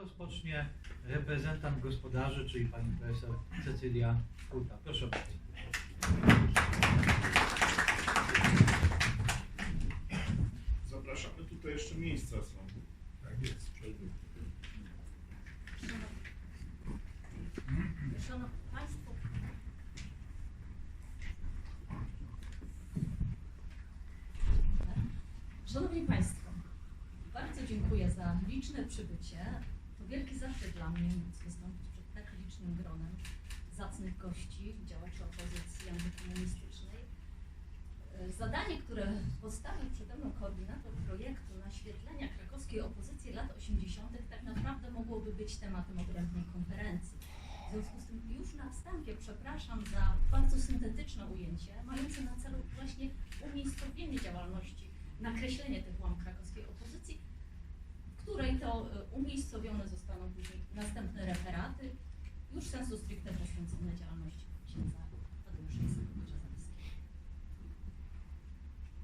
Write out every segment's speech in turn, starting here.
rozpocznie reprezentant gospodarzy, czyli pani profesor Cecylia Kuta. Proszę bardzo. Zapraszamy, tutaj jeszcze miejsca są. Tak jest. Szanowni Państwo, Szanowni Państwo, bardzo dziękuję za liczne przybycie. To wielki zaszczyt dla mnie móc wystąpić przed tak licznym gronem zacnych gości, działaczy opozycji antykomunistycznej. E, Zadanie, które postawił przede mną koordynator projektu naświetlenia krakowskiej opozycji lat 80., tak naprawdę mogłoby być tematem odrębnej konferencji. W związku z tym już na wstępie przepraszam za bardzo syntetyczne ujęcie, mające na celu właśnie umiejscowienie działalności, nakreślenie tych łam krakowskiej opozycji, w której to e, umiejscowione zostaną później następne referaty, już sensu stricte poświęcone działalności księdza Tadeusza Isakowicza Zawiskiego.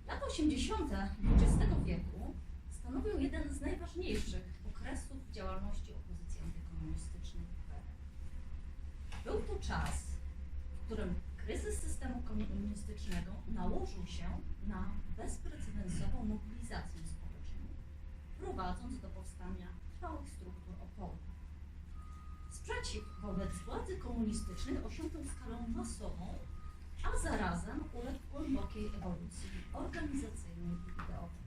Lata 80. XX wieku stanowią jeden z najważniejszych okresów działalności opozycji antykomunistycznej w. Był to czas, w którym kryzys systemu komunistycznego nałożył się na bezprecedensową mobilizację prowadząc do powstania trwałych struktur oporu. Sprzeciw wobec władzy komunistycznej osiągnął skalę masową, a zarazem uległ głębokiej ewolucji organizacyjnej i ideowej.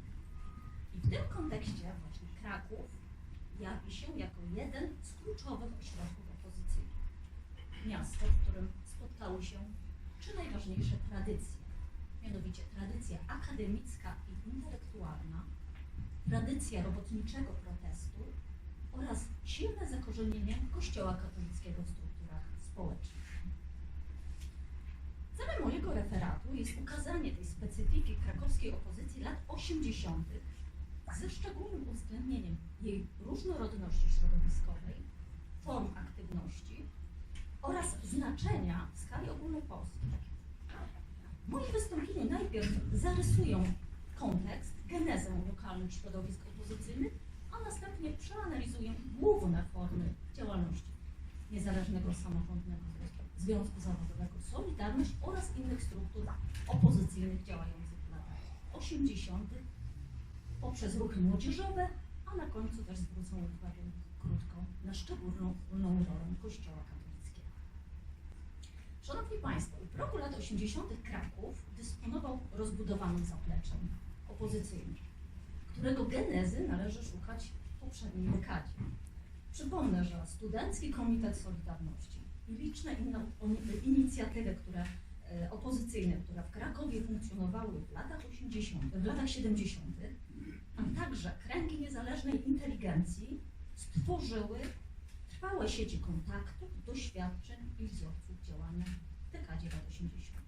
I w tym kontekście właśnie Kraków jawi się jako jeden z kluczowych ośrodków opozycyjnych. Miasto, w którym spotkały się trzy najważniejsze tradycje, mianowicie tradycja akademicka i intelektualna, tradycja robotniczego protestu oraz silne zakorzenienie Kościoła katolickiego w strukturach społecznych. Celem mojego referatu jest ukazanie tej specyfiki krakowskiej opozycji lat 80. ze szczególnym uwzględnieniem jej różnorodności środowiskowej, form aktywności oraz znaczenia w skali ogólnopolskiej. W moim wystąpieniu najpierw zarysuję kontekst, genezę lokalnych środowisk opozycyjnych, a następnie przeanalizuję główne formy działalności Niezależnego Samorządnego Związku Zawodowego Solidarność oraz innych struktur opozycyjnych działających w latach 80. poprzez ruchy młodzieżowe, a na końcu też zwrócą uwagę krótko na szczególną rolę Kościoła katolickiego. Szanowni Państwo, u progu lat 80. Kraków dysponował rozbudowanym zapleczem opozycyjnym, którego genezy należy szukać w poprzedniej dekadzie. Przypomnę, że Studencki Komitet Solidarności i liczne inne inicjatywy, które e, opozycyjne, które w Krakowie funkcjonowały w latach 80., w latach 70., a także kręgi niezależnej inteligencji stworzyły trwałe sieci kontaktów, doświadczeń i wzorców działania w dekadzie lat 80.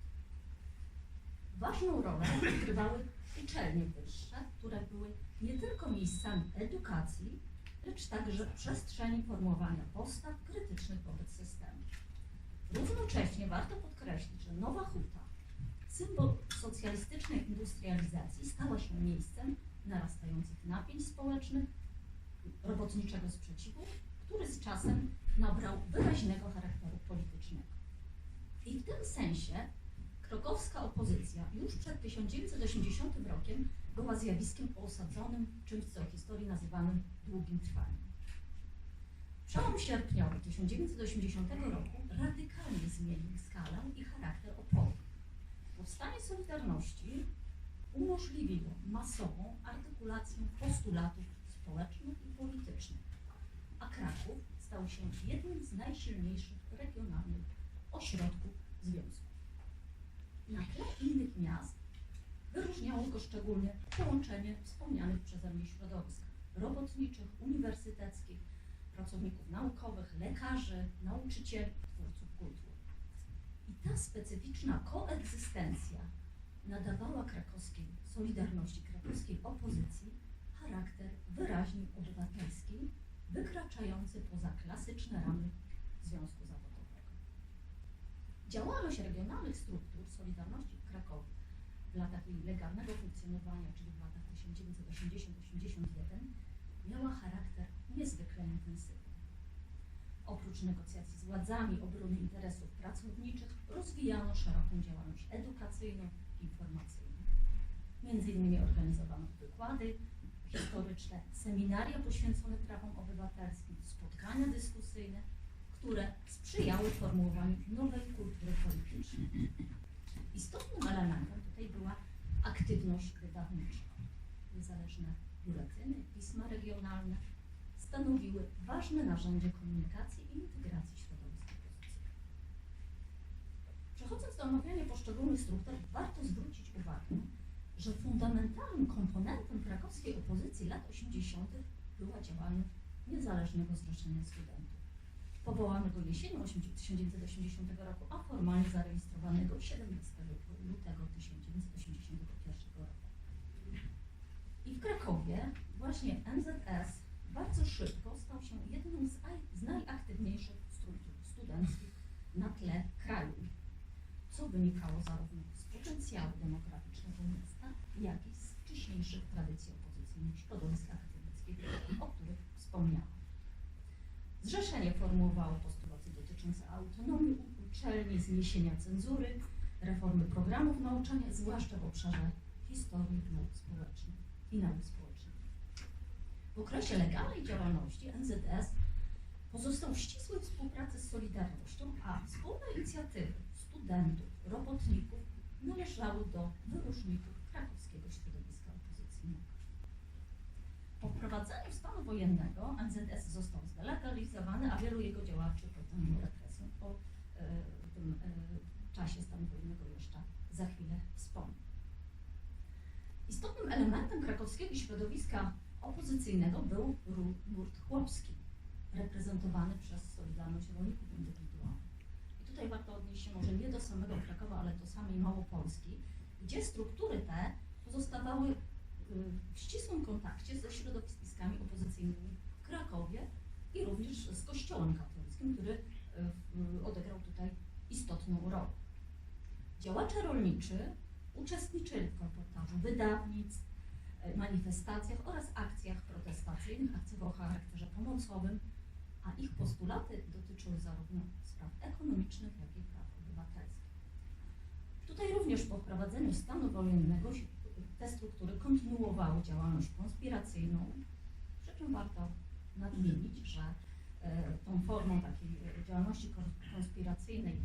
Ważną rolę odgrywały uczelnie wyższe, które były nie tylko miejscami edukacji, lecz także przestrzeni formowania postaw krytycznych wobec systemu. Równocześnie warto podkreślić, że Nowa Huta, symbol socjalistycznej industrializacji, stała się miejscem narastających napięć społecznych, robotniczego sprzeciwu, który z czasem nabrał wyraźnego charakteru politycznego. I w tym sensie krokowska opozycja już przed 1980 rokiem była zjawiskiem osadzonym czymś, co w historii nazywanym długim trwaniem. Przełom sierpniowy 1980 roku radykalnie zmienił skalę i charakter oporu. Powstanie Solidarności umożliwiło masową artykulację postulatów społecznych i politycznych, a Kraków stał się jednym z najsilniejszych regionalnych ośrodków związku. Na tle innych miast wyróżniało go szczególnie połączenie wspomnianych przeze mnie środowisk robotniczych, uniwersyteckich, pracowników naukowych, lekarzy, nauczycieli, twórców kultury. I ta specyficzna koegzystencja nadawała krakowskiej Solidarności, krakowskiej opozycji charakter wyraźnie obywatelski, wykraczający poza klasyczne ramy związku zawodowego. Działalność regionalnych struktur Solidarności w Krakowie w latach jej legalnego funkcjonowania, czyli w latach 1980-81, miała charakter niezwykle intensywny. oprócz negocjacji z władzami obrony interesów pracowniczych rozwijano szeroką działalność edukacyjną, informacyjną. Między innymi organizowano wykłady historyczne, seminaria poświęcone prawom obywatelskim, spotkania dyskusyjne, które sprzyjały formułowaniu nowej kultury politycznej. Istotnym elementem tutaj była aktywność wydawnicza. Niezależne biuletyny, pisma regionalne stanowiły ważne narzędzie komunikacji i integracji środowisk opozycyjnych. Przechodząc do omawiania poszczególnych struktur, warto zwrócić uwagę, że fundamentalnym komponentem krakowskiej opozycji lat 80. była działalność Niezależnego Zrzeszenia Studentów, powołanego jesienią 1980 roku, a formalnie zarejestrowanego 17 lutego 1981 roku. I w Krakowie właśnie NZS bardzo szybko stał się jedną z, z najaktywniejszych struktur studenckich na tle kraju, co wynikało zarówno z potencjału demograficznego miasta, jak i z wcześniejszych tradycji opozycyjnych środowisk akademickich, o których wspomniałam. Zrzeszenie formułowało postulaty dotyczące autonomii uczelni, zniesienia cenzury, reformy programów nauczania, zwłaszcza w obszarze historii nauk społecznych i nauk społecznych. W okresie legalnej działalności NZS pozostał w ścisłej współpracy z Solidarnością, a wspólne inicjatywy studentów, robotników należały do wyróżników krakowskiego środowiska. Po wprowadzeniu stanu wojennego NZS został zdelegalizowany, a wielu jego działaczy poddano represjom. O e, tym e, czasie stanu wojennego jeszcze za chwilę wspomnę. Istotnym elementem krakowskiego środowiska opozycyjnego był nurt chłopski, reprezentowany przez Solidarność Rolników Indywidualnych. I tutaj warto odnieść się może nie do samego Krakowa, ale do samej Małopolski, gdzie struktury te pozostawały w ścisłym kontakcie ze środowiskami opozycyjnymi w Krakowie i również z Kościołem katolickim, który w- odegrał tutaj istotną rolę. Działacze rolniczy uczestniczyli w kolportażu wydawnictw, e, manifestacjach oraz akcjach protestacyjnych, akcjach o charakterze pomocowym, a ich postulaty dotyczyły zarówno spraw ekonomicznych, jak i praw obywatelskich. Tutaj również po wprowadzeniu stanu wojennego te struktury kontynuowały działalność konspiracyjną, przy czym warto nadmienić, że e, tą formą takiej e, działalności kons- konspiracyjnej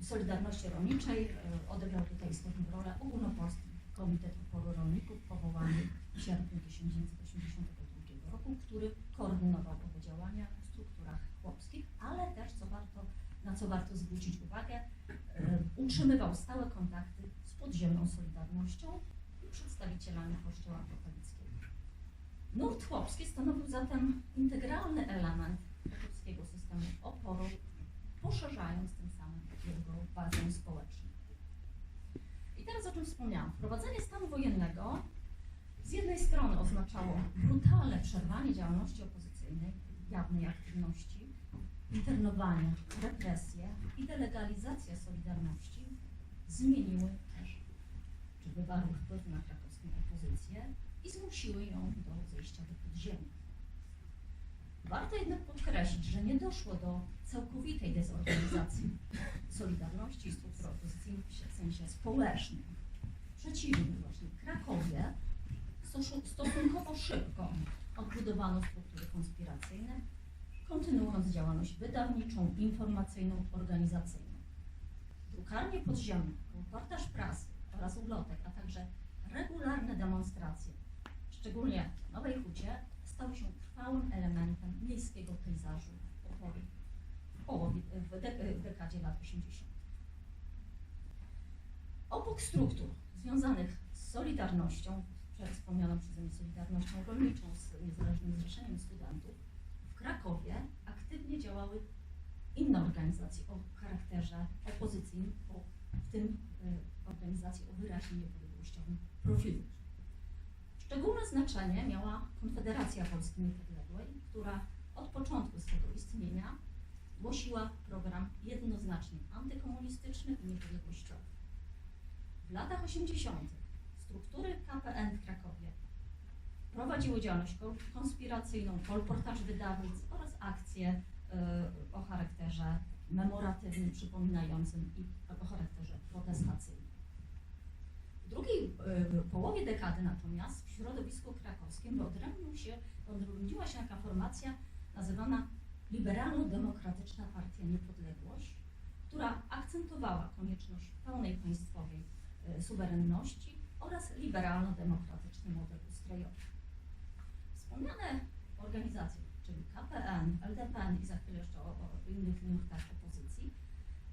y, Solidarności Rolniczej y, odegrał tutaj istotną rolę Ogólnopolski Komitet Oporu Rolników powołany w sierpniu 1982 roku, który koordynował owe działania w strukturach chłopskich, ale też, co warto, na co warto zwrócić uwagę, utrzymywał stałe kontakty z podziemną Solidarnością przedstawicielami Kościoła katolickiego. Nurt chłopski stanowił zatem integralny element krakowskiego systemu oporu, poszerzając tym samym jego bazę społeczną. I teraz o czym wspomniałam. Wprowadzenie stanu wojennego z jednej strony oznaczało brutalne przerwanie działalności opozycyjnej, jawnej aktywności, internowanie, represje i delegalizacja Solidarności zmieniły wywarły wpływ na krakowską opozycję i zmusiły ją do zejścia do podziemia. Warto jednak podkreślić, że nie doszło do całkowitej dezorganizacji Solidarności i struktur opozycyjnych w sensie społecznym. Przeciwnie, właśnie w Krakowie stosu- stosunkowo szybko odbudowano struktury konspiracyjne, kontynuując działalność wydawniczą, informacyjną, organizacyjną. Drukarnie podziemne, reportaż prasy oraz ulotek, a także regularne demonstracje, szczególnie w Nowej Hucie, stały się trwałym elementem miejskiego pejzażu oporu w, połowie, w, w dekadzie lat 80. Obok struktur związanych z Solidarnością, wspomnianą przeze mnie Solidarnością Rolniczą, z Niezależnym Zrzeszeniem Studentów, w Krakowie aktywnie działały inne organizacje o charakterze opozycyjnym, w tym y, organizacje o wyraźnie niepodległościowym profilu. Szczególne znaczenie miała Konfederacja Polski Niepodległej, która od początku swego istnienia głosiła program jednoznacznie antykomunistyczny i niepodległościowy. W latach 80. struktury KPN w Krakowie prowadziły działalność ko- konspiracyjną, kolportaż wydawnictw oraz akcje o charakterze memoratywnym, przypominającym i o charakterze protestacyjnym. W drugiej e, połowie dekady natomiast w środowisku krakowskim wyodrębnił się, wyodrębniła się taka formacja nazywana Liberalno-Demokratyczna Partia Niepodległość, która akcentowała konieczność pełnej państwowej e, suwerenności oraz liberalno-demokratyczny model ustrojowy. Wspomniane organizacje, czyli KPN, LDPN i za chwilę jeszcze o, o innych nurtach opozycji,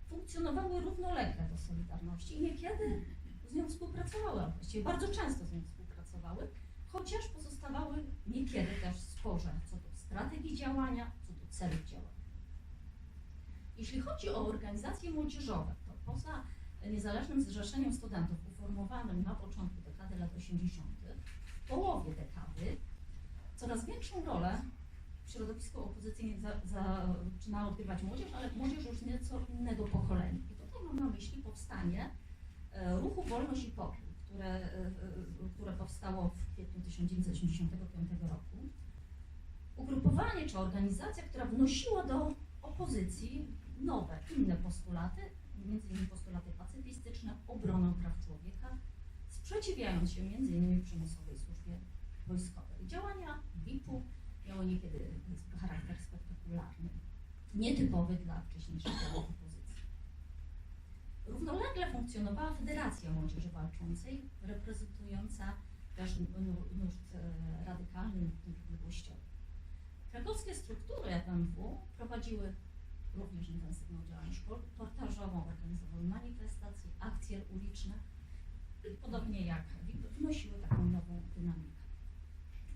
funkcjonowały równolegle do Solidarności i niekiedy z nią współpracowały, a właściwie bardzo często z nią współpracowały, chociaż pozostawały niekiedy też sporze co do strategii działania, co do celów działania. Jeśli chodzi o organizacje młodzieżowe, to poza Niezależnym Zrzeszeniem Studentów uformowanym na początku dekady lat 80., w połowie dekady coraz większą rolę w środowisku opozycyjnym za, zaczyna odgrywać młodzież, ale młodzież już nieco innego pokolenia. I tutaj mam na myśli powstanie e, ruchu Wolność i Pokój, które, e, e, które powstało w kwietniu 1985 roku. Ugrupowanie czy organizacja, która wnosiła do opozycji nowe, inne postulaty, innymi postulaty pacyfistyczne, obronę praw człowieka, sprzeciwiając się innymi przymusowej służbie wojskowej. Działania WIP-u miały niekiedy charakter spektakularny, nietypowy dla wcześniejszych opozycji. Równolegle funkcjonowała Federacja Młodzieży Walczącej, reprezentująca też nu- nurt e, radykalny, nurt niepodległościowy. Krakowskie struktury FMW prowadziły również intensywną działalność reportażową, organizowały manifestacje, akcje uliczne podobnie jak WIP wnosiły taką nową dynamikę.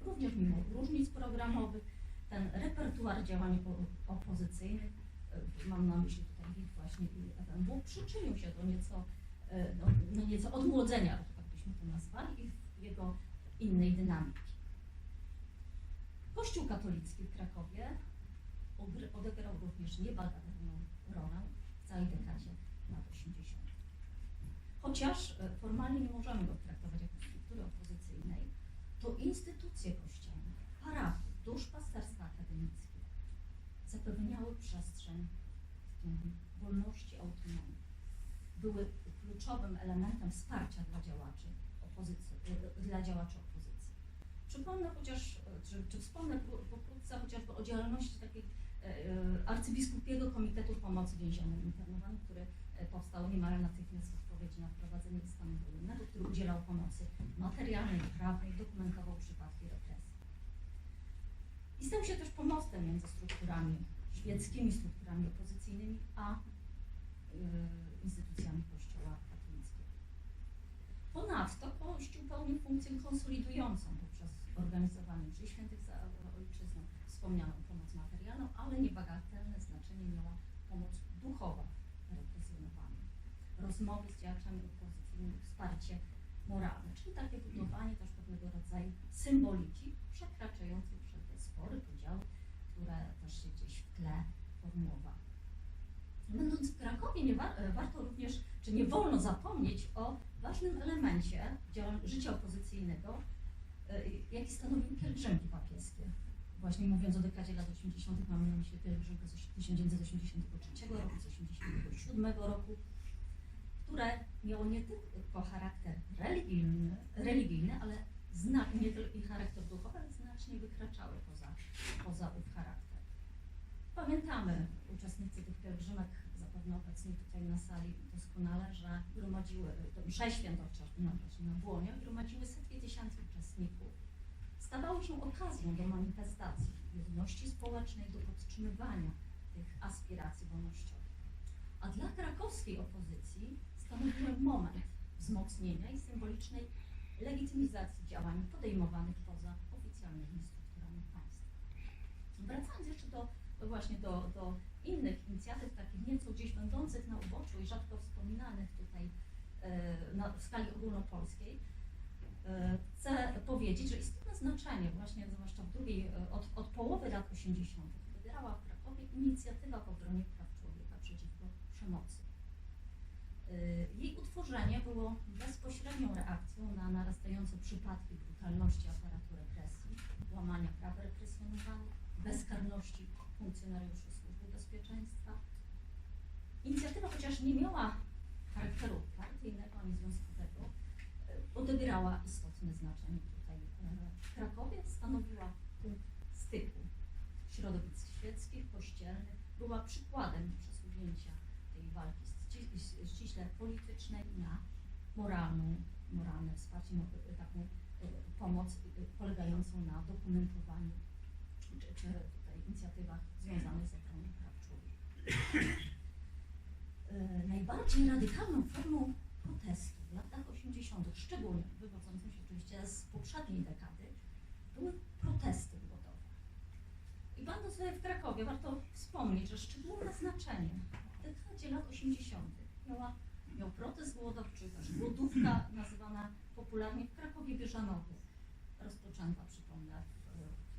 Również mimo różnic programowych, ten repertuar działań opozycyjnych, e, mam na myśli tutaj WIP właśnie i FMW, przyczynił się do nieco, e, do, no nieco odmłodzenia, tak byśmy to nazwali, i jego innej dynamiki. Kościół katolicki w Krakowie odegrał również niebagatelną rolę w całej dekadzie lat 80. Chociaż e, formalnie nie możemy go traktować jako struktury opozycyjnej, to instytucje kościelne, parafie, duszpasterstwa akademickie zapewniały przestrzeń wolności, autonomii. Były kluczowym elementem wsparcia dla działaczy opozycji, e, dla działaczy opozycji. Przypomnę chociaż, czy, czy wspomnę pokrótce chociażby o działalności takiej e, e, arcybiskupiego Komitetu Pomocy Więzionym Internowanym, który e, powstał niemal natychmiast w odpowiedzi na wprowadzenie stanu wojennego, który udzielał pomocy materialnej, prawnej, dokumentował przypadki represji. I stał się też pomostem między strukturami świeckimi, strukturami opozycyjnymi, a y, instytucjami Kościoła katolickiego. Ponadto Kościół pełnił funkcję konsolidującą poprzez organizowanie mszy świętych za ojczyzną, wspomnianą pomoc materialną, ale znaczenie miała pomoc duchowa represjonowanym. Rozmowy z działaczami opozycyjnymi, wsparcie moralne, czyli takie budowanie też pewnego rodzaju symboliki przekraczającej wszelkie spory, podziały, które też się gdzieś w tle formułowały. Będąc w Krakowie, nie wa- warto również, czy nie wolno zapomnieć o ważnym elemencie życia opozycyjnego, e, jaki stanowiły pielgrzymki papieskie. Właśnie mówiąc o dekadzie lat 80., mamy na myśli pielgrzymkę z 1983 roku, z 1987 roku, które miało nie tylko charakter religijny, religijny ale zna, nie tylko i charakter duchowy, ale znacznie wykraczały poza, poza ów charakter. Pamiętamy uczestnicy tych pielgrzymek, zapewne obecni tutaj na sali doskonale, że gromadziły, msze święto chociażby na, Błonie, gromadziły setki tysięcy uczestników. Stawały się okazją do manifestacji jedności społecznej, do podtrzymywania tych aspiracji wolnościowych. A dla krakowskiej opozycji stanowiły moment wzmocnienia i symbolicznej legitymizacji działań podejmowanych poza oficjalnymi strukturami państwa. Wracając jeszcze do, właśnie do, do innych inicjatyw, takich nieco gdzieś będących na uboczu i rzadko wspominanych tutaj e, na, w skali ogólnopolskiej, e, chcę powiedzieć, że istotne znaczenie właśnie, zwłaszcza w drugiej, e, od, od połowy lat 80. odegrała w Krakowie inicjatywa w obronie praw człowieka przeciwko przemocy. Y, Jej utworzenie było bezpośrednią reakcją na narastające przypadki brutalności aparatu represji, łamania praw represjonowanych, bezkarności funkcjonariuszy służb bezpieczeństwa. Inicjatywa, chociaż nie miała charakteru partyjnego ani związkowego, e, odegrała istotne znaczenie tutaj e, w Krakowie, stanowiła punkt styku środowisk świeckich, kościelnych, była przykładem przesunięcia ściśle politycznej na moralną, moralne wsparcie, no, e, taką e, pomoc e, polegającą na dokumentowaniu czy, czy tutaj inicjatywach związanych z ochroną praw człowieka. Najbardziej radykalną formą protestu w latach 80., szczególnie wywodzącą się oczywiście z poprzedniej dekady, były protesty głodowe. I będąc tutaj w Krakowie, warto wspomnieć, że szczególne znaczenie w dekadzie lat 80. miała, miał protest głodowy, czy też głodówka nazywana popularnie w Krakowie Bieżanowie, rozpoczęta, przypomnę,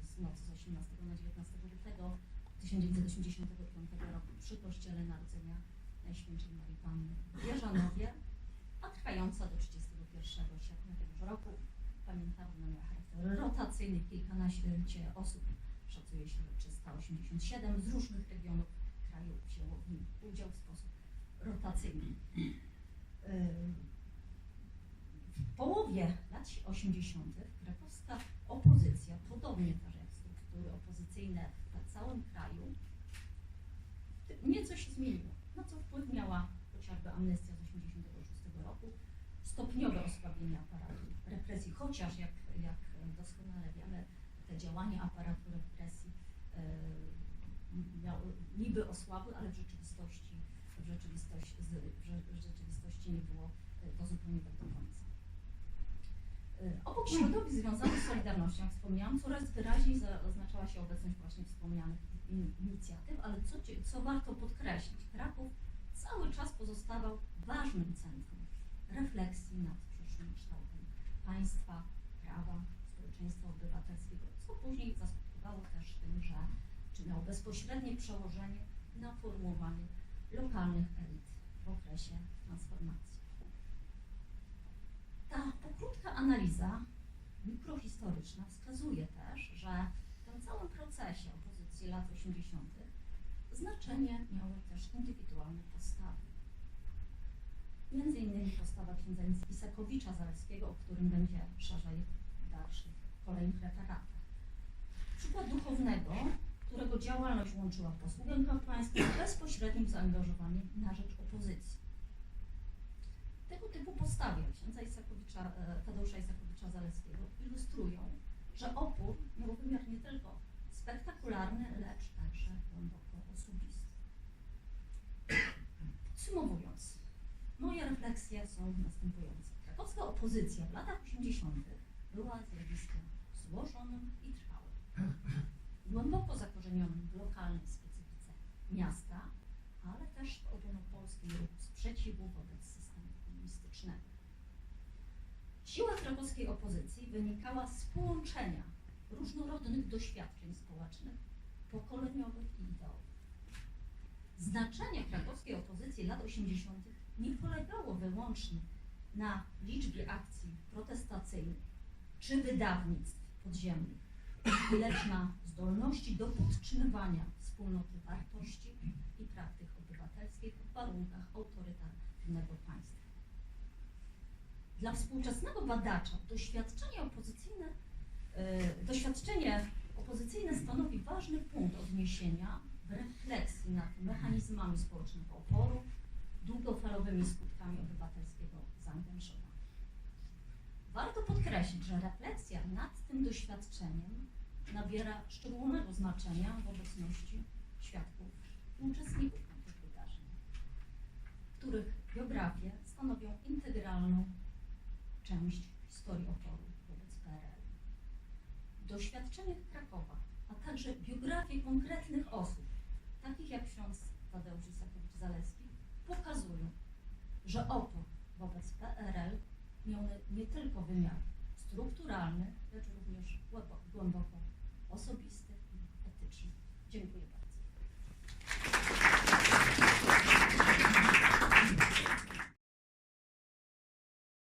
w, z nocy z 18 na 19 lutego 1985 roku przy Kościele Narodzenia Najświętszej Marii Panny w Bieżanowie, a trwająca do 31 sierpnia tegoż roku. Pamiętamy, ona miała charakter rotacyjny, kilkanaście osób, szacuje się, że 387 z różnych regionów kraju wzięło w nim udział w sposób rotacyjny. Ym, W połowie lat 80. krakowska opozycja, podobnie też jak struktury opozycyjne w całym kraju, nieco się zmieniło. Na co wpływ miała chociażby amnestia z 1986 roku, stopniowe osłabienie aparatu represji, chociaż jak, jak doskonale wiemy, te działania aparatu represji e, miały, niby osłabły, ale w rzeczywistości, w rzeczywistości, w rze- w rzeczywistości nie było e, to zupełnie tak do końca. E, Obok środowisk związanych z Solidarnością, jak wspomniałam, coraz wyraźniej za- oznaczała się obecność właśnie wspomnianych in- inicjatyw, ale co, co warto podkreślić, Kraków cały czas pozostawał ważnym centrum refleksji nad przyszłym kształtem państwa, prawa, społeczeństwa obywatelskiego, co później zaskutkowało też tym, że czy miało bezpośrednie przełożenie na formułowanie lokalnych elit w okresie transformacji. Ta pokrótka analiza mikrohistoryczna wskazuje też, że w tym całym procesie opozycji lat 80. znaczenie miały też indywidualne postawy. Między innymi postawa księdza Isakowicza Zalewskiego, o którym będzie szerzej w dalszych, kolejnych referatach. Przykład duchownego, którego działalność łączyła posługę kapłańską z bezpośrednim zaangażowaniem na rzecz opozycji. Tego typu postawy księdza Isakowicza, e, Tadeusza Isakowicza Zalewskiego ilustrują, że opór miał wymiar nie tylko spektakularny, lecz także głęboko osobisty. Podsumowując, moje refleksje są następujące. Krakowska opozycja w latach 80. była zjawiskiem złożonym i trwałym. Głęboko zakorzenionym w lokalnej specyfice miasta, ale też w ogólnopolskim ruchu sprzeciwu wobec systemu komunistycznego. Siła krakowskiej opozycji wynikała z połączenia różnorodnych doświadczeń społecznych, pokoleniowych i ideowych. Znaczenie krakowskiej opozycji lat 80. nie polegało wyłącznie na liczbie akcji protestacyjnych czy wydawnictw podziemnych, lecz na zdolności do podtrzymywania wspólnoty wartości i praktyk obywatelskich w warunkach autorytarnego państwa. Dla współczesnego badacza doświadczenie opozycyjne, e, doświadczenie opozycyjne stanowi ważny punkt odniesienia w refleksji nad mechanizmami społecznego oporu, długofalowymi skutkami obywatelskiego zaangażowania. Warto podkreślić, że refleksja nad tym doświadczeniem nabiera szczególnego znaczenia w obecności świadków i uczestników tych wydarzeń, których biografie stanowią integralną część historii oporu wobec PRL. Doświadczenie Krakowa, a także biografie konkretnych osób, takich jak ksiądz Tadeusz Isakowicz-Zaleski, pokazują, że opór wobec PRL nie tylko wymiar strukturalny, lecz również głęboko, osobisty i etyczny. Dziękuję.